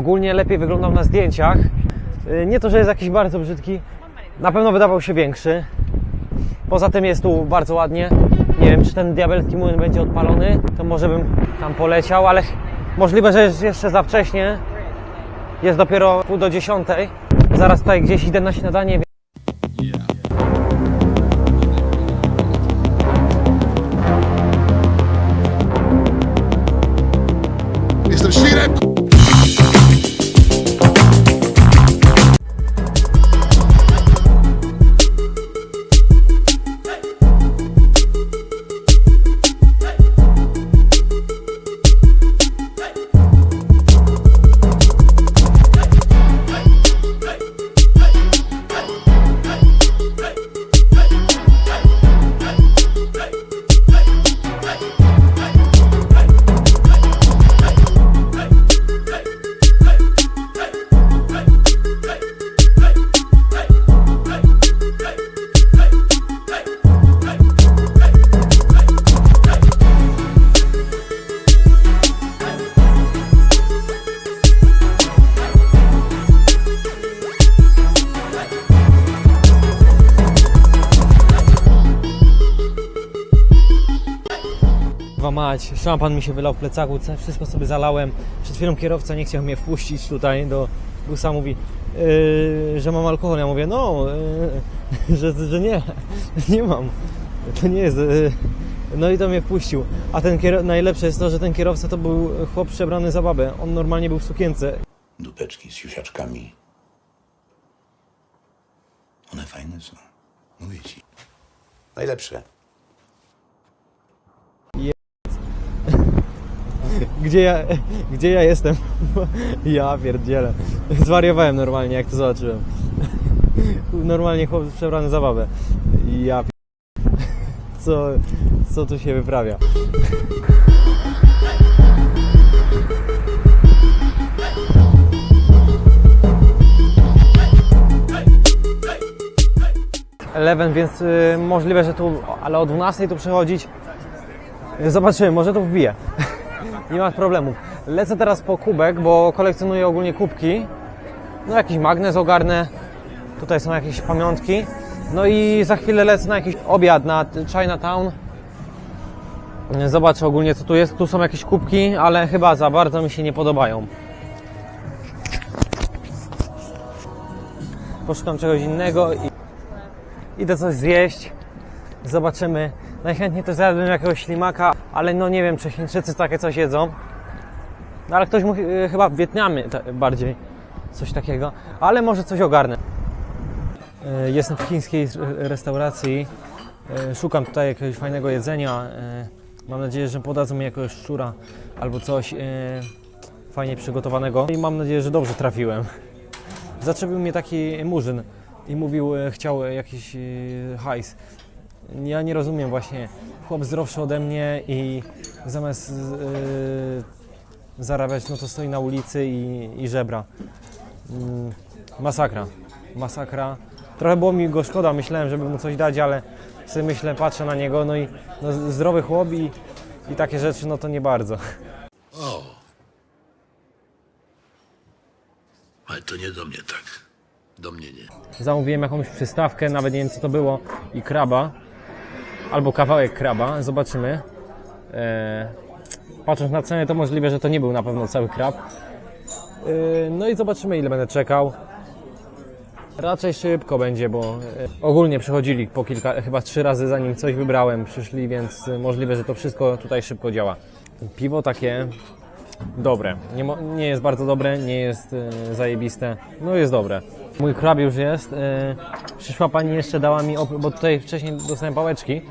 ogólnie lepiej wyglądał na zdjęciach. Y, Nie to, że jest jakiś bardzo brzydki, na pewno wydawał się większy. Poza tym jest tu bardzo ładnie. Nie wiem, czy ten diabelski młyn będzie odpalony, to może bym tam poleciał, ale możliwe, że jest jeszcze za wcześnie. Jest dopiero pół do dziesiątej. Zaraz tutaj gdzieś idę na śniadanie. Dwa mać, szampan mi się wylał w plecaku, wszystko sobie zalałem. Przed chwilą kierowca nie chciał mnie wpuścić tutaj do busa, mówi, yy, że mam alkohol. Ja mówię, no, yy, że, że nie, nie mam. To nie jest. Yy. No i to mnie wpuścił. A ten kiero- najlepsze jest to, że ten kierowca to był chłop przebrany za babę. On normalnie był w sukience. dupeczki z siusiaczkami. One fajne są. Mówię ci. Najlepsze. Gdzie ja, gdzie ja jestem? Ja pierdzielę. Zwariowałem normalnie, jak to zobaczyłem. Normalnie chłop przebrany za babę. Ja co, co tu się wyprawia? Eleven, więc y, możliwe, że tu, ale o 12 tu przychodzić. Zobaczymy, może to wbije. Nie ma problemów. Lecę teraz po kubek, bo kolekcjonuję ogólnie kubki. No jakiś magnes ogarnę. Tutaj są jakieś pamiątki. No i za chwilę lecę na jakiś obiad na Chinatown. Zobaczę ogólnie co tu jest. Tu są jakieś kubki, ale chyba za bardzo mi się nie podobają. Poszukam czegoś innego i idę coś zjeść. Zobaczymy. Najchętniej to zjadłbym jakiegoś ślimaka, ale no nie wiem, czy Chińczycy takie coś jedzą. No ale ktoś mówi, y, chyba w Wietnamie bardziej coś takiego, ale może coś ogarnę. Y, Jestem w chińskiej restauracji. Y, Szukam tutaj jakiegoś fajnego jedzenia. Mam nadzieję, że podadzą mi jakiegoś szczura albo coś fajnie przygotowanego. I mam nadzieję, że dobrze trafiłem. Zaczepił mnie taki murzyn i mówił, chciał jakiś hajs. Ja nie rozumiem właśnie. Chłop zdrowszy ode mnie i zamiast e, zarabiać, no to stoi na ulicy i, i żebra. Mm, masakra. Masakra. Trochę było mi go szkoda, myślałem, żeby mu coś dać, ale sobie myślę, patrzę na niego, no i no, zdrowy chłop i, i takie rzeczy, no to nie bardzo. O. Ale to nie do mnie tak. Do mnie nie. Zamówiłem jakąś przystawkę, nawet nie wiem co to było, i kraba, albo kawałek kraba, zobaczymy. Eee, patrząc na cenę, to możliwe, że to nie był na pewno cały krab. Eee, no i zobaczymy, ile będę czekał. Raczej szybko będzie, bo e, ogólnie przychodzili po kilka, chyba trzy razy zanim coś wybrałem, przyszli, więc e, możliwe, że to wszystko tutaj szybko działa. Piwo takie dobre. Nie, nie jest bardzo dobre, nie jest e, zajebiste. No jest dobre. Mój krab już jest. E, przyszła pani jeszcze dała mi, bo tutaj wcześniej dostałem pałeczki.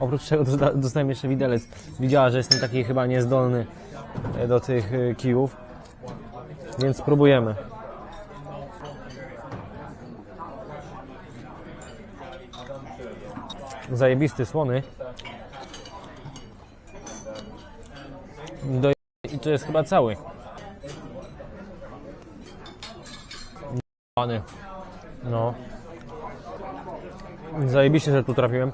Oprócz dosta- dostałem jeszcze widelec. Widziała, że jestem taki chyba niezdolny e, do tych e, kijów. Więc spróbujemy. Zajebisty, słony. Do... I to jest chyba cały. No. Zajebiście, że tu trafiłem.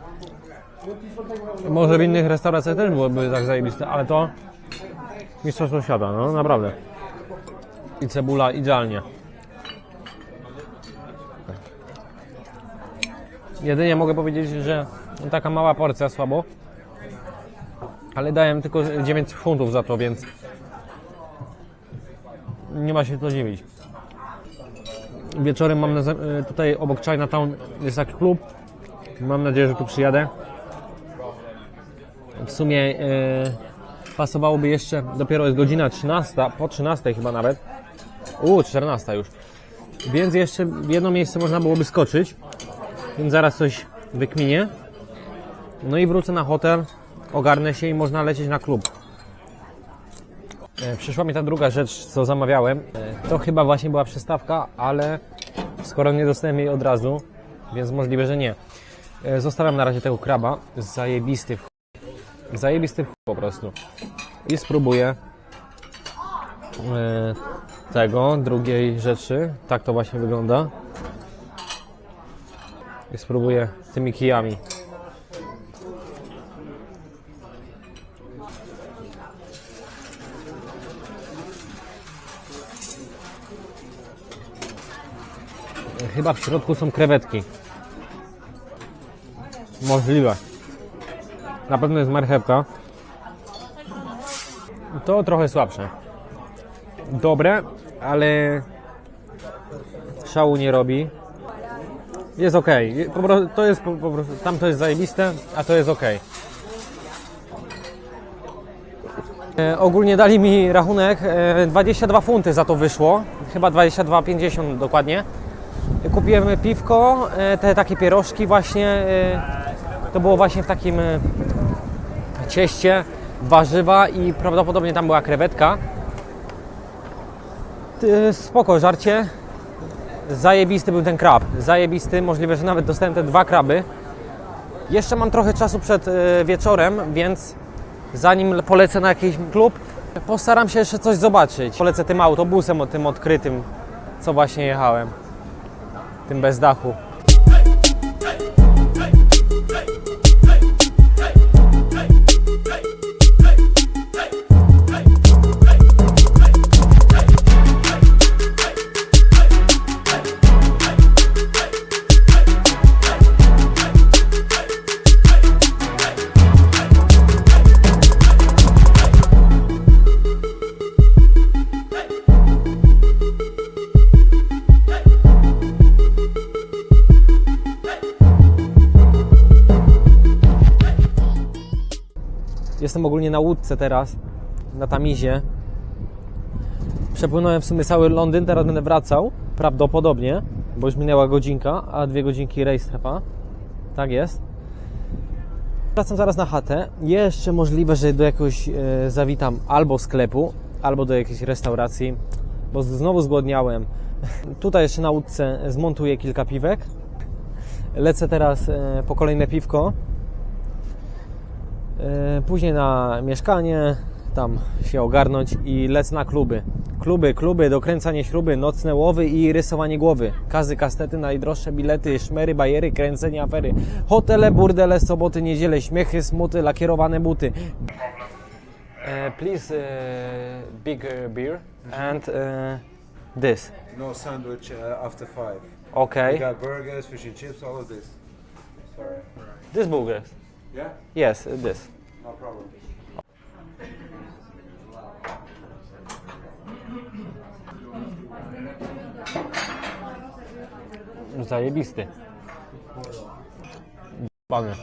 Może w innych restauracjach też byłoby tak zajebiste, ale to mistrzostwo świata, no naprawdę. I cebula idealnie. Jedynie mogę powiedzieć, że taka mała porcja słabo. Ale dałem tylko 9 funtów za to, więc nie ma się co dziwić. Wieczorem mam na, tutaj obok Chinatown jest taki klub. Mam nadzieję, że tu przyjadę. W sumie y, pasowałoby jeszcze, dopiero jest godzina 13, po 13 chyba nawet. U, 14 już. Więc jeszcze jedno miejsce można byłoby skoczyć. Więc zaraz coś wykminię. No i wrócę na hotel, ogarnę się i można lecieć na klub. E, Przyszła mi ta druga rzecz, co zamawiałem. E, To chyba właśnie była przystawka, ale skoro nie dostałem jej od razu, więc możliwe, że nie. E, Zostawiam na razie tego kraba. Zajebisty. Zajebisty po prostu. I spróbuję e, tego, drugiej rzeczy. Tak to właśnie wygląda. I spróbuję tymi kijami. Chyba w środku są krewetki. Możliwe. Na pewno jest marchewka. To trochę słabsze. Dobre, ale szału nie robi. Jest ok. Po prostu, to jest po, prostu, tam to jest zajebiste, a to jest ok. E, ogólnie dali mi rachunek, e, 22 funty za to wyszło, chyba 22,50 dokładnie. Kupiłem piwko, e, te takie pierożki właśnie, e, to było właśnie w takim e, cieście, warzywa i prawdopodobnie tam była krewetka. Spoko, żarcie. Zajebisty był ten krab, zajebisty, możliwe, że nawet dostałem te dwa kraby. Jeszcze mam trochę czasu przed e, wieczorem, więc zanim polecę na jakiś klub, postaram się jeszcze coś zobaczyć. Polecę tym autobusem, tym odkrytym, co właśnie jechałem. Tym bez dachu. Jestem ogólnie na łódce teraz, na Tamizie. Przepłynąłem w sumie cały Londyn, teraz będę wracał, prawdopodobnie, bo już minęła godzinka, a dwie godzinki rejs trwa. Tak jest. Wracam zaraz na chatę. Jeszcze możliwe, że do jakiegoś e, zawitam albo sklepu, albo do jakiejś restauracji, bo znowu zgłodniałem. Tutaj jeszcze na łódce zmontuję kilka piwek. Lecę teraz e, po kolejne piwko. E, Później na mieszkanie, tam się ogarnąć i lecę na kluby. Kluby, kluby, dokręcanie śruby, nocne łowy i rysowanie głowy. Kazy, kastety, najdroższe bilety, szmery, bajery, kręcenie afery. Hotele, burdele, soboty, niedziele, śmiechy, smuty, lakierowane buty. E, please, big beer and this. No sandwich uh, after five. We Okay. got burgers, fish and chips, all of this. Sorry. This burgers. Yeah? Yes, this. No problem. Zajebisty. Pany.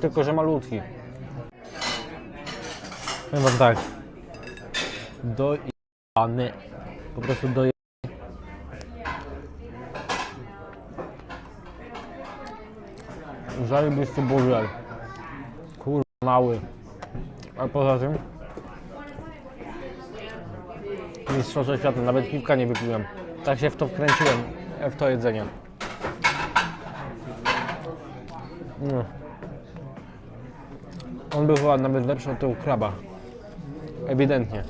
Tylko, że malutki. Powiem wam tak. Dojebany. Po prostu dojebany. Zajebisty burger. Kur... mały. A poza tym... Mistrzostwo świata, nawet piwka nie wypiłem. Tak się w to wkręciłem, w to jedzenie. No. On był chyba nawet lepszy od tego kraba. Ewidentnie.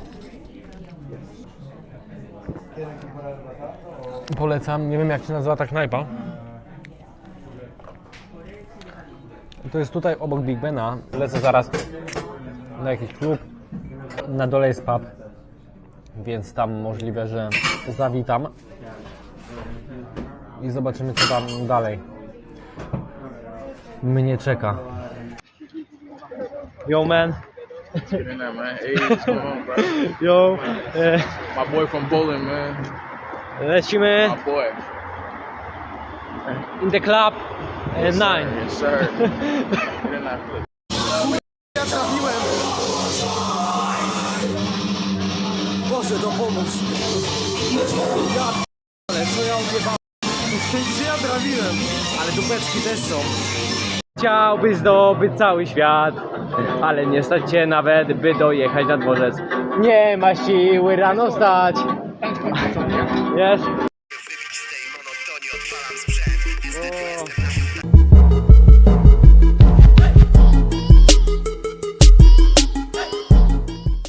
Polecam, nie wiem jak się nazywa ta knajpa. To jest tutaj obok Big Bena. Lecę zaraz na jakiś klub. Na dole jest pub. więc tam możliwe, że zawitam i zobaczymy co tam dalej mnie czeka. Yo man, man. Hey, what's going on, bro? yo, e, My boy from bowling, man. lecimy My boy. in the club e, nine. Yes, sir. In that flip. Boże, dopomóż. Ja ale co ja odjebałem? Gdzie ja trafiłem? Ale dupeczki też są. Chciałbyś zdobyć cały świat, ale nie stać cię nawet, by dojechać na dworzec. Nie ma siły rano stać. Jest.